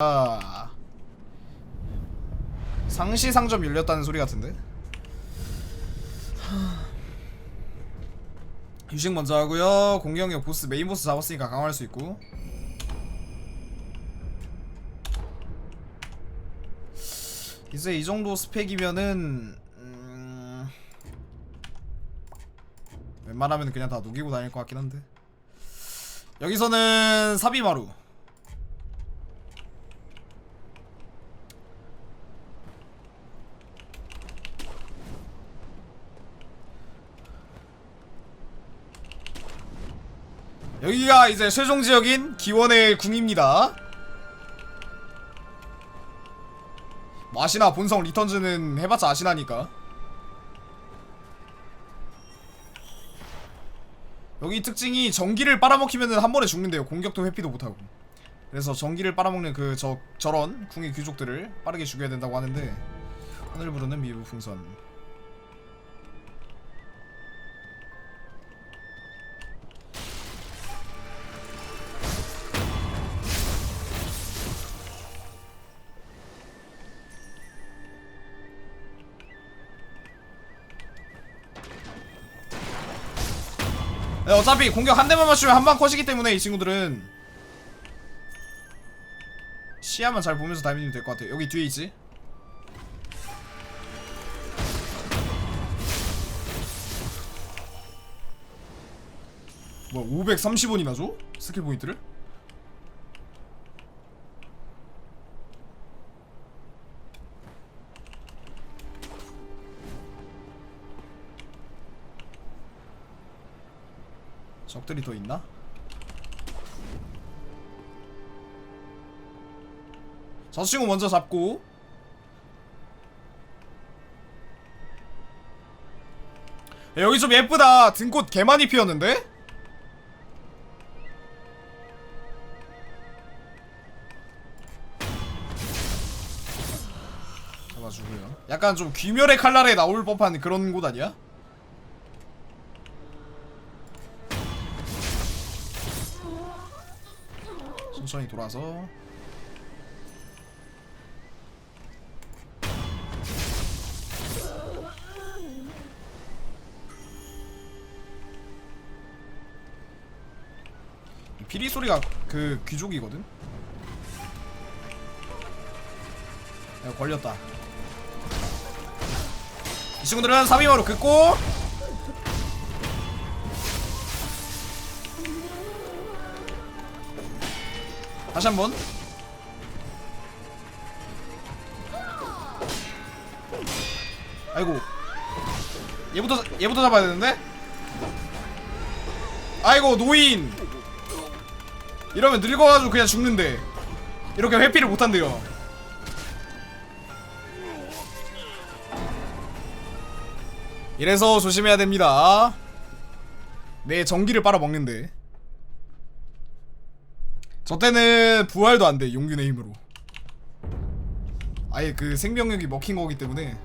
아 상시 상점 열렸다는 소리 같은데? 하. 휴식 먼저 하고요. 공격력 보스 메인 보스 잡았으니까 강화할 수 있고. 이제 이 정도 스펙이면은 음... 웬만하면 그냥 다 녹이고 다닐 것 같긴 한데. 여기서는 사비마루 여기가 이제 최종 지역인 기원의 궁입니다. 뭐 아시나 본성 리턴즈는 해봤자 아시나니까. 여기 특징이 전기를 빨아먹히면 한 번에 죽는데요. 공격도 회피도 못하고. 그래서 전기를 빨아먹는 그 저 저런 궁의 귀족들을 빠르게 죽여야 된다고 하는데 하늘 부르는 미부 풍선. 어차피 공격 한 대만 맞추면 한 방 컷이기 때문에 이 친구들은 시야만 잘 보면서 다니면 될 것 같아. 여기 뒤에 있지? 뭐야 530원이나 줘? 스킬 포인트를? 적들이 더 있나? 저 친구 먼저 잡고 야, 여기 좀 예쁘다 등꽃 개 많이 피었는데? 잡아주고요 약간 좀 귀멸의 칼날에 나올 법한 그런 곳 아니야? 천천히 돌아서 이 피리 소리가 그 귀족이거든. 야, 걸렸다. 이 친구들은 3위마로 긋고 다시 한번. 아이고. 얘부터 얘부터 잡아야 되는데? 아이고 노인. 이러면 늙어가지고 그냥 죽는데. 이렇게 회피를 못한대요. 이래서 조심해야 됩니다. 내 전기를 빨아먹는데 저 때는 부활도 안 돼 용균의 힘으로. 아예 그 생명력이 먹힌 거기 때문에.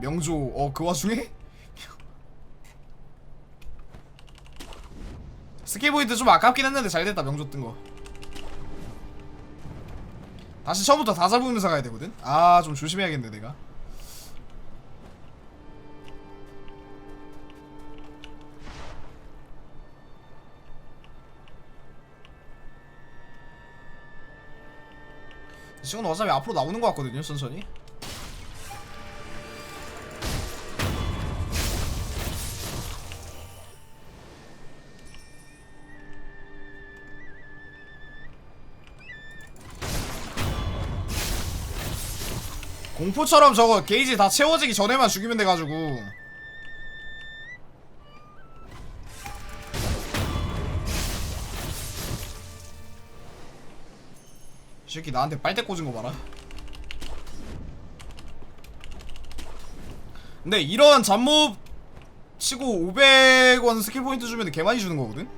명조 어 그 와중에? 스케이보이드 좀 아깝긴 했는데 잘 됐다 명조 뜬거. 다시 처음부터 다 잡으면서 가야 되거든? 아 좀 조심해야겠네 내가 이 친구는 어차피 앞으로 나오는 것 같거든요 천천히. 공포처럼 저거 게이지 다 채워지기 전에만 죽이면 돼가지고 이 새끼 나한테 빨대 꽂은 거 봐라. 근데 이런 잡몹 치고 500원 스킬 포인트 주면 개 많이 주는 거거든?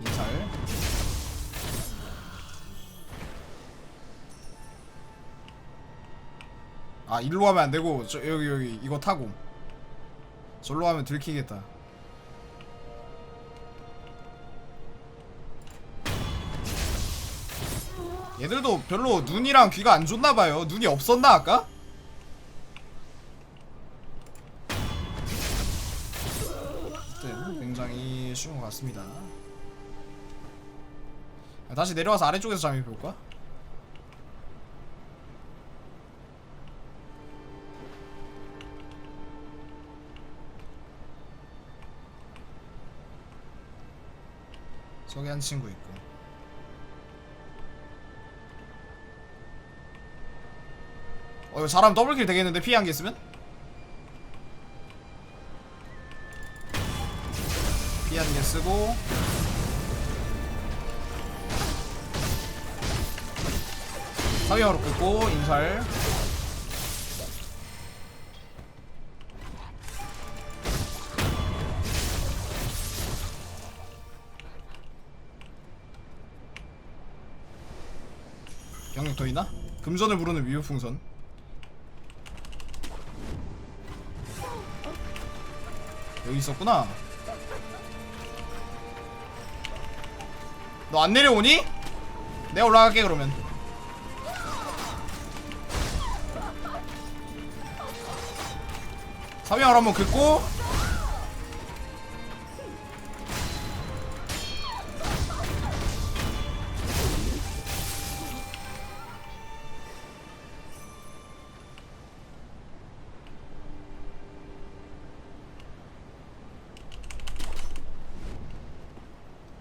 인살 아 일로 가면 안 되고 저 여기 여기 이거 타고 솔로 하면 들키겠다 얘들도 별로 눈이랑 귀가 안 좋나봐요 눈이 없었나 아까? 네, 굉장히 쉬운 것 같습니다 다시 내려와서 아래쪽에서 잠입해볼까? 저기 한 친구 있고. 어 사람 더블킬 되겠는데? 피해 한 개 있으면? 피해 한 개 쓰고. 사위화로 끊고 인살 병력 더 있나? 금전을 부르는 위협풍선 여기 있었구나 너 안 내려오니? 내가 올라갈게 그러면 사명을 한번 긋고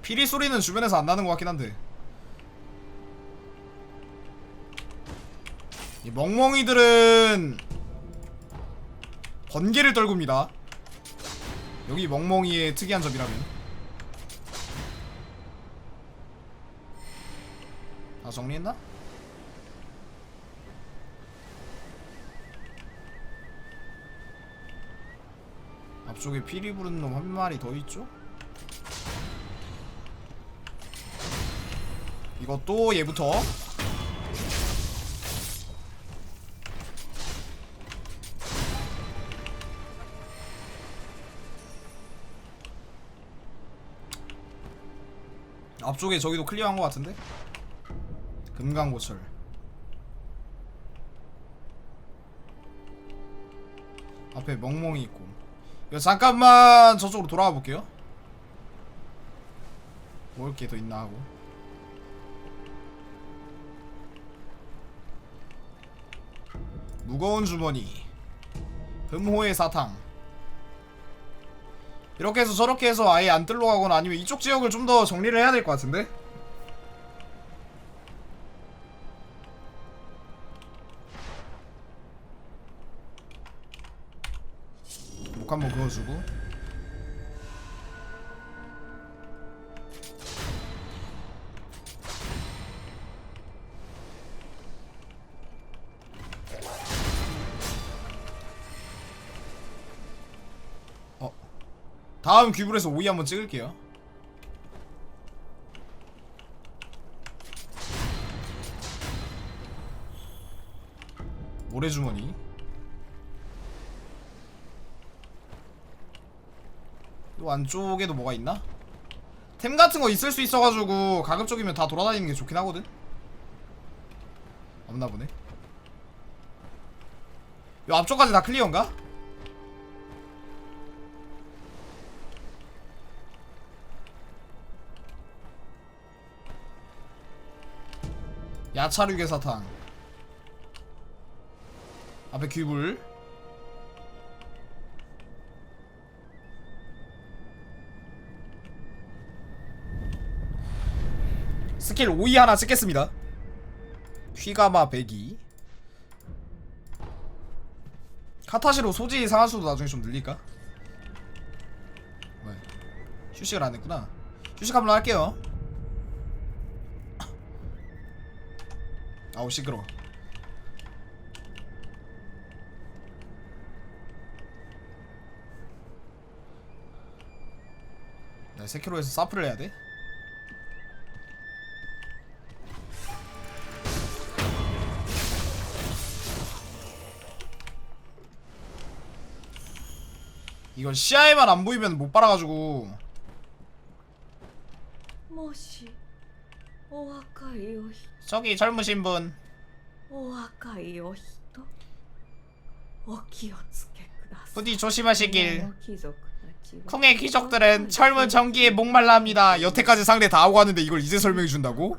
피리 소리는 주변에서 안 나는 것 같긴 한데 이 멍멍이들은 번개를 떨굽니다 여기 멍멍이의 특이한 점이라면 다 정리했나? 앞쪽에 피리 부르는 놈 한 마리 더 있죠? 이것도 얘부터. 앞쪽에 저기도 클리어한 것 같은데? 금강고철. 앞에 멍멍이 있고. 이거 잠깐만 저쪽으로 돌아가 볼게요. 먹을 게더 있나 하고 무거운 주머니 금호의 사탕 이렇게 해서 저렇게 해서 아예 안 뜰로 가거나 아니면 이쪽 지역을 좀 더 정리를 해야 될 것 같은데? 목 한번 그어주고 다음 귀불에서 오이 한번 찍을게요 모래주머니 이 안쪽에도 뭐가 있나? 템 같은 거 있을 수 있어가지고 가급적이면 다 돌아다니는 게 좋긴 하거든 없나 보네 요 앞쪽까지 다 클리어인가? 야차류계 사탕. 앞에 귀불. 스킬 5위 하나 찍겠습니다. 휘가마 배기. 카타시로 소지 상한수도 나중에 좀 늘릴까? 왜? 휴식을 안 했구나. 휴식 한번 할게요 아우 시끄러워 나 세키로에서 사프를 해야 돼? 이건 시야에만 안 보이면 못 빨아가지고. 멋이 저기 젊으신 분. 부디 조심하시길. 쿵의 귀족들은 젊은 전기에 목말라 합니다. 여태까지 상대 다 하고 왔는데 이걸 이제 설명해 준다고?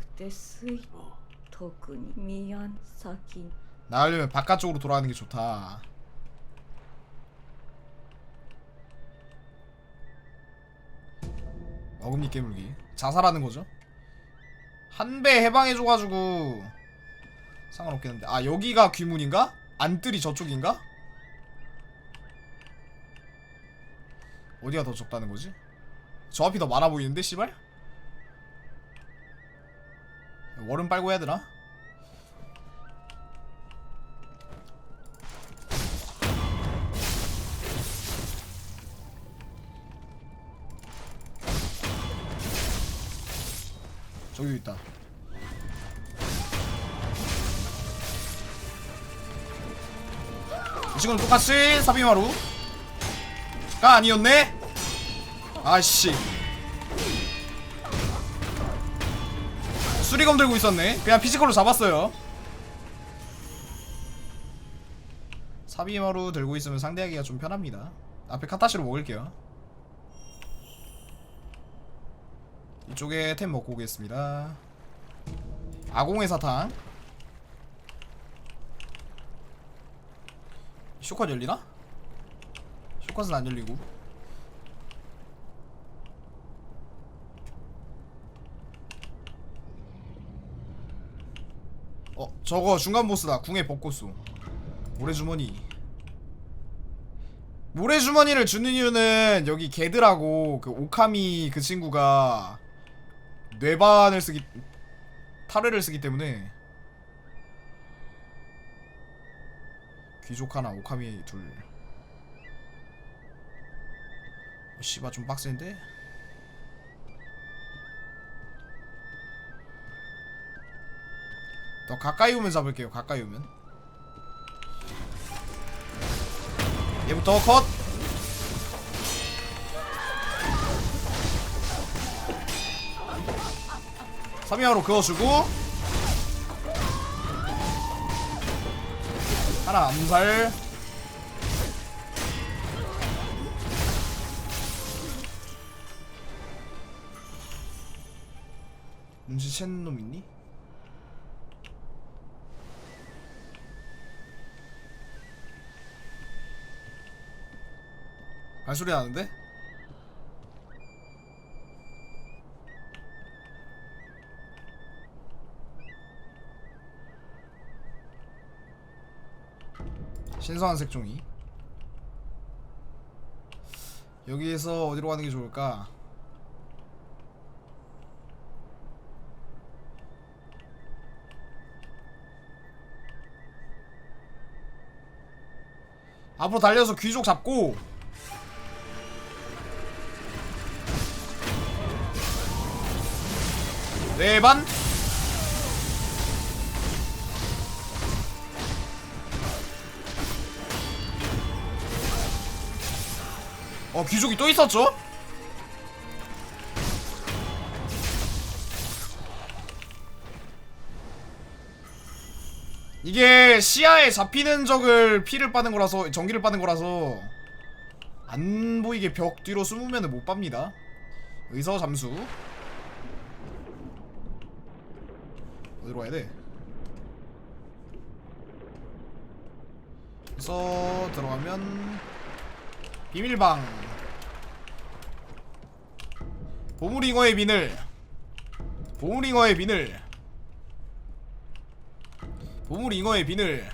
나으려면 바깥쪽으로 돌아가는 게 좋다. 어금니 깨물기. 자살하는 거죠? 한 배 해방해줘가지고 상관없겠는데 아 여기가 귀문인가? 안뜰이 저쪽인가? 어디가 더 적다는 거지? 저 앞이 더 많아 보이는데 씨발? 월은 빨고 해야 되나? 저기 있다. 이 친구는 똑같이 사비마루가 아니었네? 아씨. 수리검 들고 있었네. 그냥 피지컬로 잡았어요. 사비마루 들고 있으면 상대하기가 좀 편합니다. 앞에 카타시로 먹을게요. 이쪽에 템 먹고 오겠습니다. 아공의 사탕. 쇼컷 열리나? 쇼컷은 안 열리고. 어, 저거 중간 보스다. 궁의 벚꽃수. 모래주머니. 모래주머니를 주는 이유는 여기 개들하고 그 오카미 그 친구가 뇌반을 쓰기 타르를 쓰기 때문에 귀족 하나 오카미 둘. 어, 씨바 좀 빡센데? 더 가까이 오면 잡을게요 가까이 오면. 얘부터 컷 삼이하로 그어주고 하나 암살 눈치 채는 놈 있니? 발소리 나는데? 신선한 색종이. 여기에서 어디로 가는 게 좋을까? 앞으로 달려서 귀족 잡고. 네반 어 귀족이 또 있었죠? 이게 시야에 잡히는 적을 피를 빠는 거라서 전기를 빠는 거라서 안 보이게 벽 뒤로 숨으면 못 빱니다. 의서 잠수. 어디로 가야 돼? 그래서 들어가면 비밀방. 보물잉어의 비늘. 보물잉어의 비늘. 보물잉어의 비늘.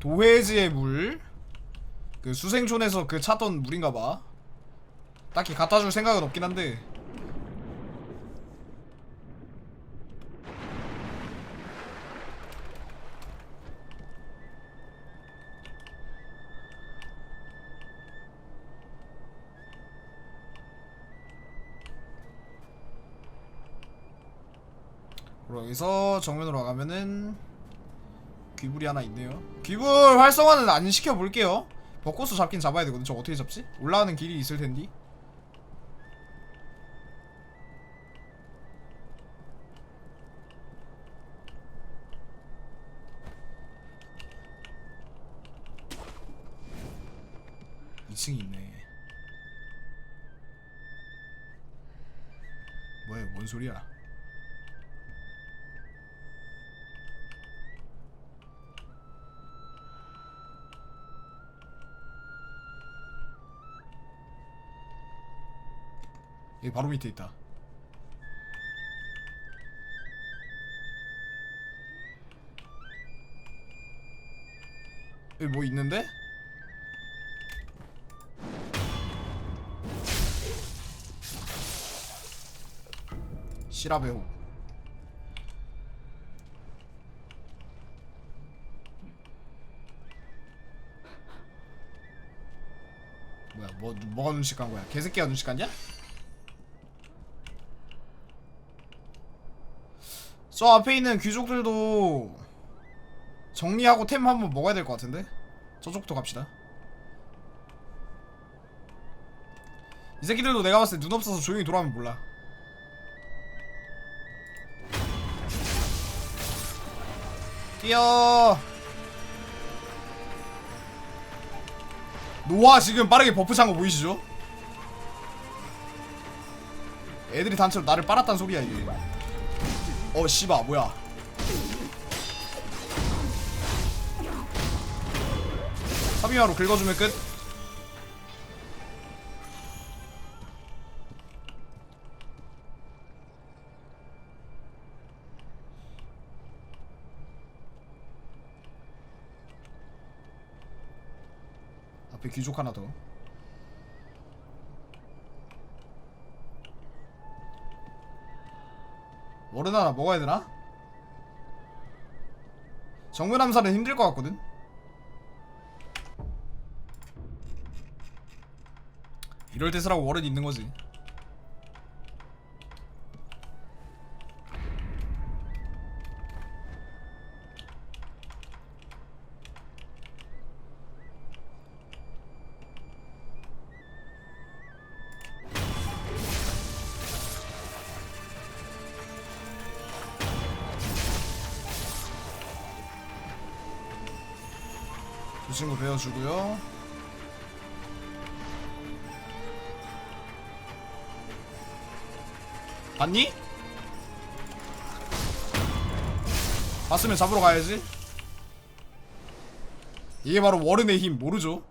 도해지의 물. 그 수생촌에서 그 찾던 물인가봐. 딱히 갖다줄 생각은 없긴 한데 여기서 정면으로 가면은 귀불이 하나 있네요. 귀불 활성화는 안 시켜볼게요. 벚꽃을 잡긴 잡아야 되거든. 저 어떻게 잡지? 올라가는 길이 있을텐디. 층이 있네. 뭐야 뭔 소리야? 여기 바로 밑에 있다 여기 뭐 있는데? 시라베호 뭐야 뭐 뭐가 눈치 깐 거야 개새끼가 눈치 깠냐? 저 앞에 있는 귀족들도 정리하고 템 한번 먹어야 될 것 같은데? 저쪽부터 갑시다. 이 새끼들도 내가 봤을 때 눈 없어서 조용히 돌아오면 몰라. 뛰어! 노아 지금 빠르게 버프 찬 거 보이시죠? 애들이 단체로 나를 빨았단 소리야 이게 어 씨바 뭐야? 사비마로 긁어주면 끝. 앞에 귀족 하나 더 하나 먹어야 되나? 정면함사는 힘들 것 같거든? 이럴 때 쓰라고 워른 있는 거지 주고요 봤니? 봤으면 잡으러 가야지 이게 바로 워른의 힘 모르죠?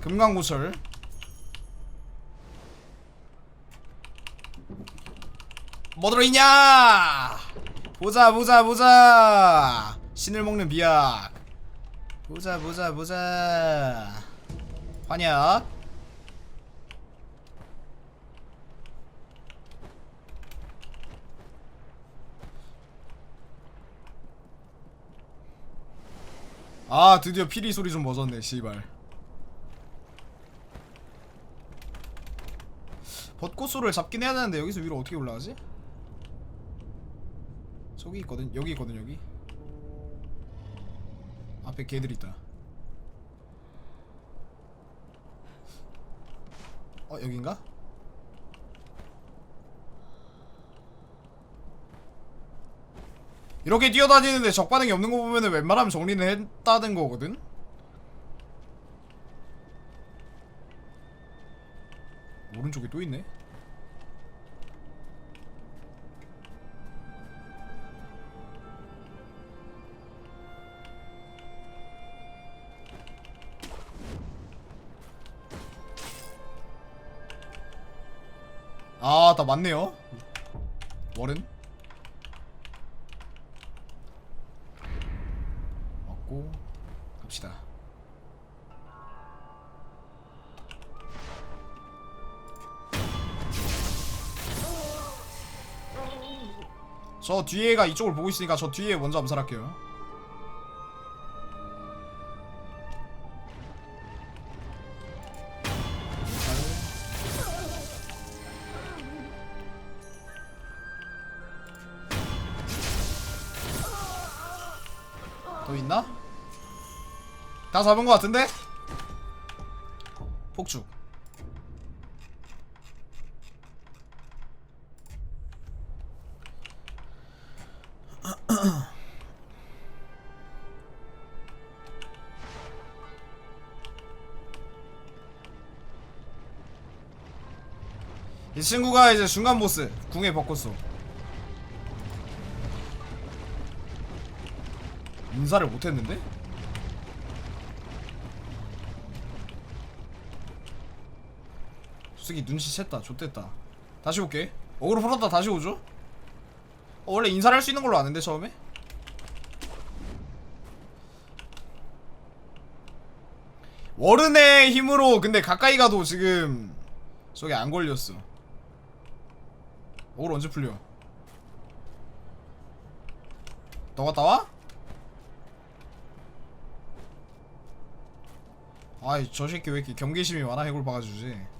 금강고철 뭐 들어있냐? 보자 보자 보자. 신을 먹는 비약. 보자 보자 보자. 환약 아 드디어 피리 소리 좀 멎었네 씨발. 벚꽃소를 잡긴 해야 되는데 여기서 위로 어떻게 올라가지? 저기 있거든 여기 있거든 여기 앞에 개들 있다 어 여긴가? 이렇게 뛰어다니는데 적반응이 없는 거 보면은 웬만하면 정리는 했다는 거거든? 오른쪽에 또 있네 아, 다 맞네요. 월은 맞고 갑시다. 저 뒤에가 이쪽을 보고 있으니까 저 뒤에 먼저 암살할게요. 다 잡은 것 같은데? 폭죽 이 친구가 이제 중간 보스 궁에 벚꽃소 인사를 못했는데? 솔직히 눈치챘다. 좆됐다. 다시 올게. 어그로 풀었다. 다시 오죠? 어, 원래 인사를 할 수 있는 걸로 아는데 처음에? 워른의 힘으로 근데 가까이 가도 지금 저게 안 걸렸어. 어그로 언제 풀려? 너 갔다 와? 아이 저 새끼 왜 이렇게 경계심이 많아? 해골 박아주지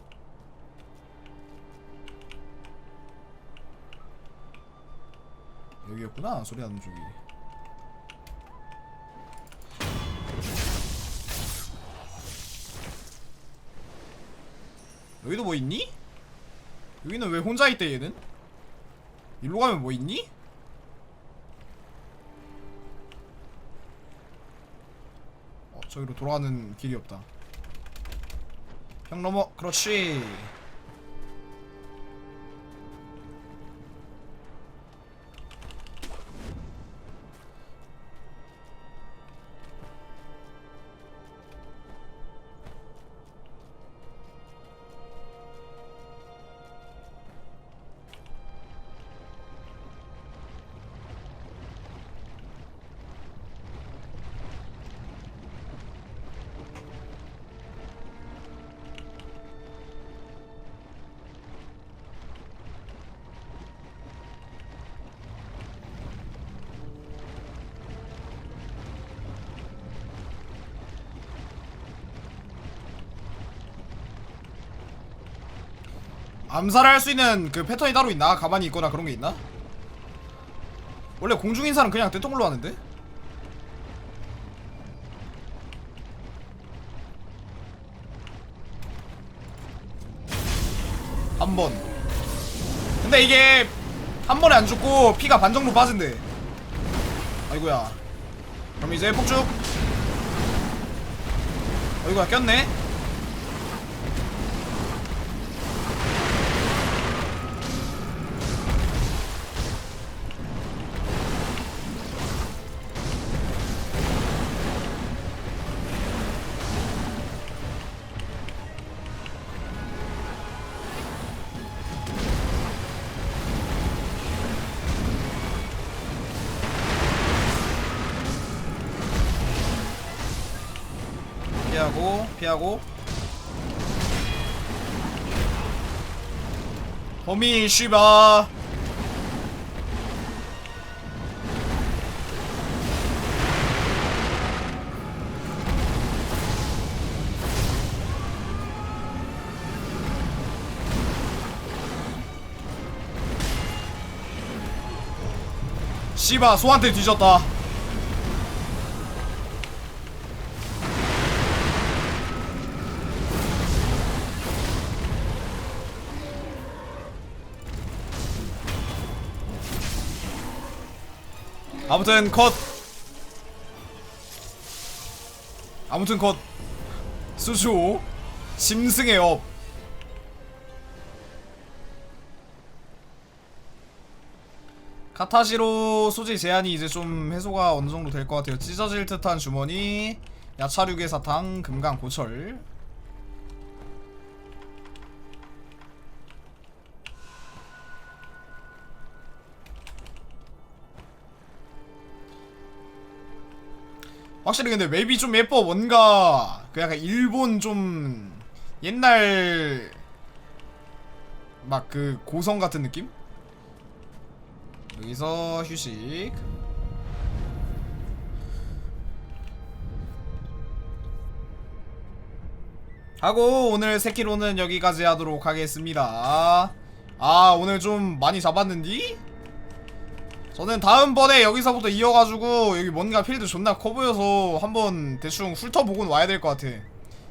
여기였구나 소리 나는 쪽이 여기도 뭐 있니? 여기는 왜 혼자 있대 얘는? 일로 가면 뭐 있니? 어 저기로 돌아가는 길이 없다 형 넘어 그렇지 암살할 수 있는 그 패턴이 따로 있나? 가만히 있거나 그런 게 있나? 원래 공중인사는 그냥 대통령로 하는데? 한 번. 근데 이게 한 번에 안 죽고 피가 반 정도 빠진대. 아이고야. 그럼 이제 폭죽. 어이구야 꼈네. 피하고 피하고. 호미 쉬바. 씨바 소한테 뒤졌다 아무튼 컷. 아무튼 컷. 수주 짐승의 업. 카타시로 소지 제한이 이제 좀 해소가 어느 정도 될 것 같아요. 찢어질 듯한 주머니 야차류의 사탕 금강 고철 확실히 근데 맵이 좀 예뻐 뭔가 그 약간 일본 좀 옛날 막 그 고성 같은 느낌? 여기서 휴식 하고 오늘 세키로는 여기까지 하도록 하겠습니다 아 오늘 좀 많이 잡았는디? 저는 다음번에 여기서부터 이어가지고 여기 뭔가 필드 존나 커 보여서 한번 대충 훑어보고 와야 될 것 같아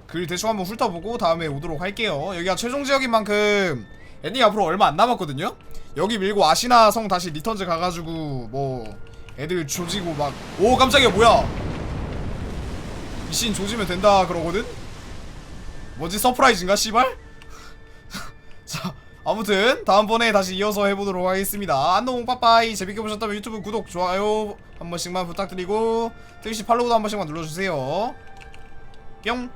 글 대충 한번 훑어보고 다음에 오도록 할게요 여기가 최종 지역인 만큼 엔딩 앞으로 얼마 안 남았거든요 여기 밀고 아시나 성 다시 리턴즈 가가지고 뭐 애들 조지고 막 오 깜짝이야 뭐야 미신 조지면 된다 그러거든? 뭐지 서프라이즈인가 씨발? 자 아무튼 다음번에 다시 이어서 해보도록 하겠습니다. 안녕 빠빠이 재밌게 보셨다면 유튜브 구독 좋아요 한 번씩만 부탁드리고 트위치 팔로우도 한 번씩만 눌러주세요. 뿅